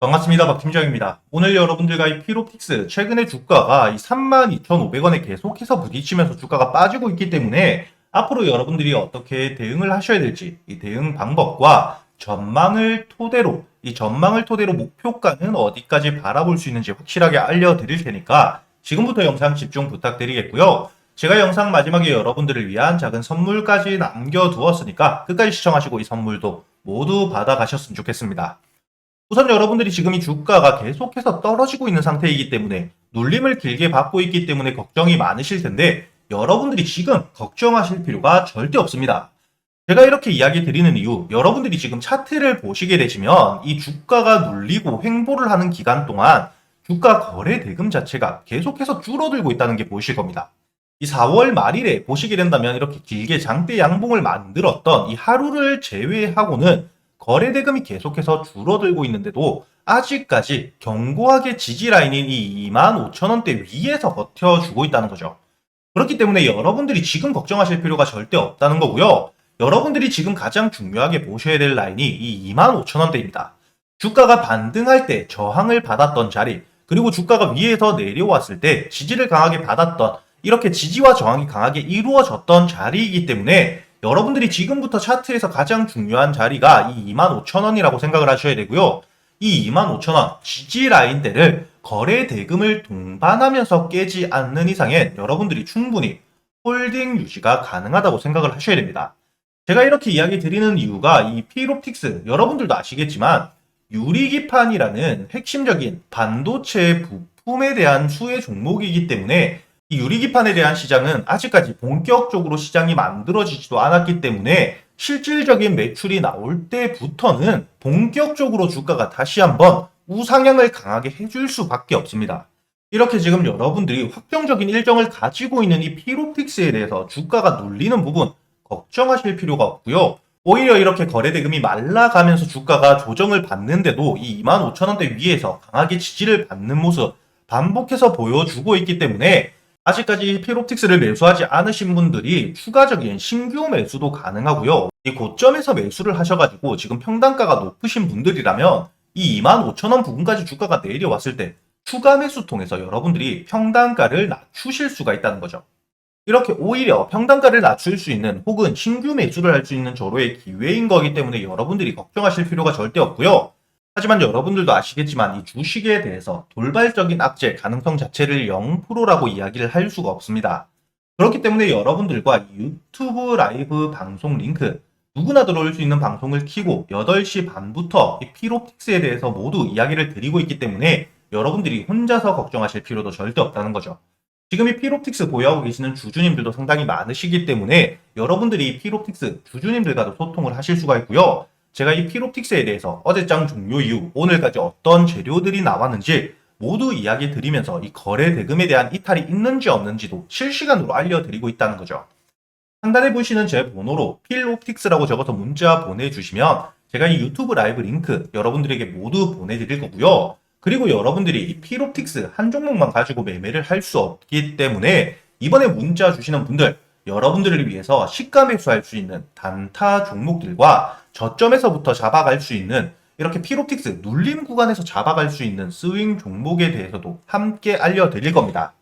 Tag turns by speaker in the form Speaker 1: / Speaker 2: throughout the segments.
Speaker 1: 반갑습니다. 박 팀장입니다. 오늘 여러분들과 이 피로틱스 최근에 주가가 이 32,500원에 계속해서 부딪히면서 주가가 빠지고 있기 때문에 앞으로 여러분들이 어떻게 대응을 하셔야 될지 이 대응 방법과 전망을 토대로 이 전망을 토대로 목표가는 어디까지 바라볼 수 있는지 확실하게 알려드릴 테니까 지금부터 영상 집중 부탁드리겠고요. 제가 영상 마지막에 여러분들을 위한 작은 선물까지 남겨두었으니까 끝까지 시청하시고 이 선물도 모두 받아가셨으면 좋겠습니다. 우선 여러분들이 지금 이 주가가 계속해서 떨어지고 있는 상태이기 때문에 눌림을 길게 받고 있기 때문에 걱정이 많으실 텐데 여러분들이 지금 걱정하실 필요가 절대 없습니다. 제가 이렇게 이야기 드리는 이유, 여러분들이 지금 차트를 보시게 되시면 이 주가가 눌리고 횡보를 하는 기간 동안 주가 거래 대금 자체가 계속해서 줄어들고 있다는 게 보이실 겁니다. 이 4월 말일에 보시게 된다면 이렇게 길게 장대 양봉을 만들었던 이 하루를 제외하고는 거래 대금이 계속해서 줄어들고 있는데도 아직까지 견고하게 지지 라인인 이 25,000원대 위에서 버텨주고 있다는 거죠. 그렇기 때문에 여러분들이 지금 걱정하실 필요가 절대 없다는 거고요. 여러분들이 지금 가장 중요하게 보셔야 될 라인이 이 25,000원대입니다. 주가가 반등할 때 저항을 받았던 자리, 그리고 주가가 위에서 내려왔을 때 지지를 강하게 받았던 이렇게 지지와 저항이 강하게 이루어졌던 자리이기 때문에 여러분들이 지금부터 차트에서 가장 중요한 자리가 이 25,000원이라고 생각을 하셔야 되고요. 이 25,000원 지지 라인대를 거래 대금을 동반하면서 깨지 않는 이상엔 여러분들이 충분히 홀딩 유지가 가능하다고 생각을 하셔야 됩니다. 제가 이렇게 이야기 드리는 이유가 이 피롭틱스 여러분들도 아시겠지만 유리기판이라는 핵심적인 반도체 부품에 대한 수혜 종목이기 때문에 이 유리기판에 대한 시장은 아직까지 본격적으로 시장이 만들어지지도 않았기 때문에 실질적인 매출이 나올 때부터는 본격적으로 주가가 다시 한번 우상향을 강하게 해줄 수밖에 없습니다. 이렇게 지금 여러분들이 확정적인 일정을 가지고 있는 이 피로픽스에 대해서 주가가 눌리는 부분 걱정하실 필요가 없고요. 오히려 이렇게 거래대금이 말라가면서 주가가 조정을 받는데도 이 25,000원대 위에서 강하게 지지를 받는 모습 반복해서 보여주고 있기 때문에 아직까지 피롭틱스를 매수하지 않으신 분들이 추가적인 신규 매수도 가능하고요. 이 고점에서 매수를 하셔가지고 지금 평단가가 높으신 분들이라면 이 25,000원 부분까지 주가가 내려왔을 때 추가 매수 통해서 여러분들이 평단가를 낮추실 수가 있다는 거죠. 이렇게 오히려 평단가를 낮출 수 있는 혹은 신규 매수를 할 수 있는 저로의 기회인 거기 때문에 여러분들이 걱정하실 필요가 절대 없고요. 하지만 여러분들도 아시겠지만 이 주식에 대해서 돌발적인 악재 가능성 자체를 0%라고 이야기를 할 수가 없습니다. 그렇기 때문에 여러분들과 이 유튜브 라이브 방송 링크 누구나 들어올 수 있는 방송을 키고 8시 반부터 이 피로픽스에 대해서 모두 이야기를 드리고 있기 때문에 여러분들이 혼자서 걱정하실 필요도 절대 없다는 거죠. 지금 이 피롭틱스 보유하고 계시는 주주님들도 상당히 많으시기 때문에 여러분들이 피롭틱스 주주님들과도 소통을 하실 수가 있고요. 제가 이 피롭틱스에 대해서 어제장 종료 이후 오늘까지 어떤 재료들이 나왔는지 모두 이야기 드리면서 이 거래 대금에 대한 이탈이 있는지 없는지도 실시간으로 알려드리고 있다는 거죠. 상단에 보시는 제 번호로 필옵틱스라고 적어서 문자 보내주시면 제가 이 유튜브 라이브 링크 여러분들에게 모두 보내드릴 거고요. 그리고 여러분들이 이 필옵틱스 한 종목만 가지고 매매를 할 수 없기 때문에 이번에 문자 주시는 분들 여러분들을 위해서 시가 매수할 수 있는 단타 종목들과 저점에서부터 잡아갈 수 있는 이렇게 피롭틱스 눌림 구간에서 잡아갈 수 있는 스윙 종목에 대해서도 함께 알려드릴 겁니다.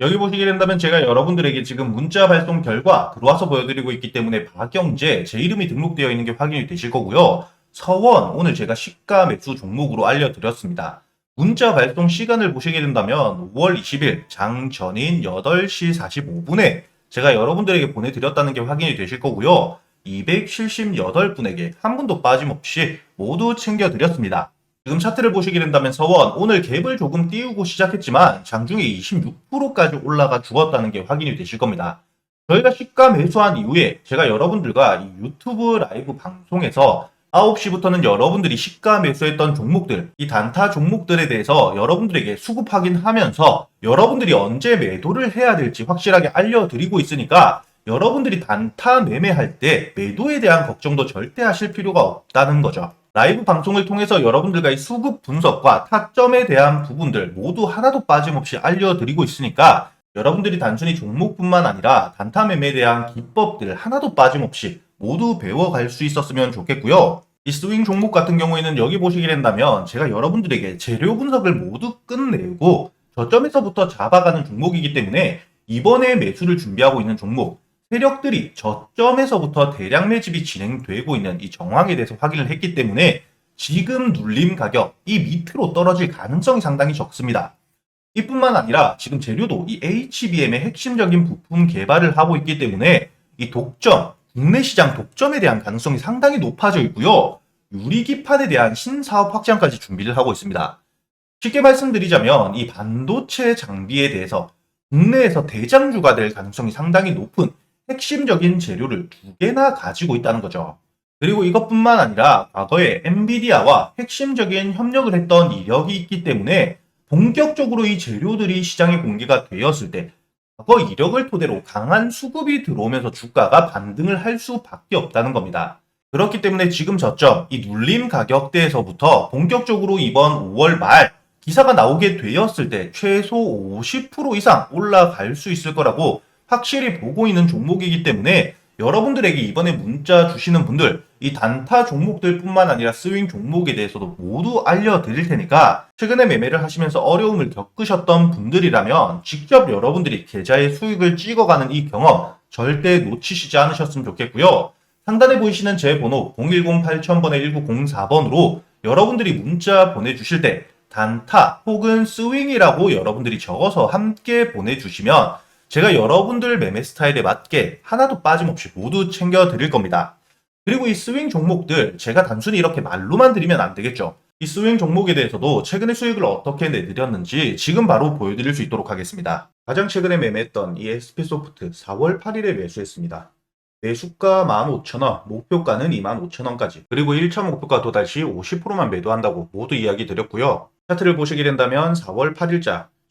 Speaker 1: 여기 보시게 된다면 제가 여러분들에게 지금 문자 발송 결과 들어와서 보여드리고 있기 때문에 박영재 제 이름이 등록되어 있는 게 확인이 되실 거고요. 서원 오늘 제가 시가 매수 종목으로 알려드렸습니다. 문자 발송 시간을 보시게 된다면 5월 20일 장 전인 8시 45분에 제가 여러분들에게 보내드렸다는 게 확인이 되실 거고요. 278분에게 한 분도 빠짐없이 모두 챙겨드렸습니다. 지금 차트를 보시게 된다면 서원 오늘 갭을 조금 띄우고 시작했지만 장중에 26%까지 올라가 죽었다는 게 확인이 되실 겁니다. 저희가 시가 매수한 이후에 제가 여러분들과 이 유튜브 라이브 방송에서 9시부터는 여러분들이 시가 매수했던 종목들, 이 단타 종목들에 대해서 여러분들에게 수급 확인하면서 여러분들이 언제 매도를 해야 될지 확실하게 알려드리고 있으니까 여러분들이 단타 매매할 때 매도에 대한 걱정도 절대 하실 필요가 없다는 거죠. 라이브 방송을 통해서 여러분들과 이 수급 분석과 타점에 대한 부분들 모두 하나도 빠짐없이 알려드리고 있으니까 여러분들이 단순히 종목뿐만 아니라 단타 매매에 대한 기법들 하나도 빠짐없이 모두 배워갈 수 있었으면 좋겠고요. 이 스윙 종목 같은 경우에는 여기 보시게 된다면 제가 여러분들에게 재료 분석을 모두 끝내고 저점에서부터 잡아가는 종목이기 때문에 이번에 매수를 준비하고 있는 종목 세력들이 저점에서부터 대량 매집이 진행되고 있는 이 정황에 대해서 확인을 했기 때문에 지금 눌림 가격 이 밑으로 떨어질 가능성이 상당히 적습니다. 이뿐만 아니라 지금 재료도 이 HBM의 핵심적인 부품 개발을 하고 있기 때문에 이 독점, 국내 시장 독점에 대한 가능성이 상당히 높아져 있고요. 유리기판에 대한 신사업 확장까지 준비를 하고 있습니다. 쉽게 말씀드리자면 이 반도체 장비에 대해서 국내에서 대장주가 될 가능성이 상당히 높은 핵심적인 재료를 두 개나 가지고 있다는 거죠. 그리고 이것뿐만 아니라 과거에 엔비디아와 핵심적인 협력을 했던 이력이 있기 때문에 본격적으로 이 재료들이 시장에 공개가 되었을 때 과거 이력을 토대로 강한 수급이 들어오면서 주가가 반등을 할 수밖에 없다는 겁니다. 그렇기 때문에 지금 저점 이 눌림 가격대에서부터 본격적으로 이번 5월 말 기사가 나오게 되었을 때 최소 50% 이상 올라갈 수 있을 거라고 확실히 보고 있는 종목이기 때문에 여러분들에게 이번에 문자 주시는 분들 이 단타 종목들뿐만 아니라 스윙 종목에 대해서도 모두 알려드릴 테니까 최근에 매매를 하시면서 어려움을 겪으셨던 분들이라면 직접 여러분들이 계좌에 수익을 찍어가는 이 경험 절대 놓치시지 않으셨으면 좋겠고요. 상단에 보이시는 제 번호 010-8000번에 1904번으로 여러분들이 문자 보내주실 때 단타 혹은 스윙이라고 여러분들이 적어서 함께 보내주시면 제가 여러분들 매매 스타일에 맞게 하나도 빠짐없이 모두 챙겨 드릴 겁니다. 그리고 이 스윙 종목들 제가 단순히 이렇게 말로만 드리면 안 되겠죠. 이 스윙 종목에 대해서도 최근에 수익을 어떻게 내드렸는지 지금 바로 보여드릴 수 있도록 하겠습니다. 가장 최근에 매매했던 이 SP소프트 4월 8일에 매수했습니다. 매수가 15,000원, 목표가는 25,000원까지, 그리고 1차 목표가 도달 시 50%만 매도한다고 모두 이야기 드렸고요. 차트를 보시게 된다면 4월 8일자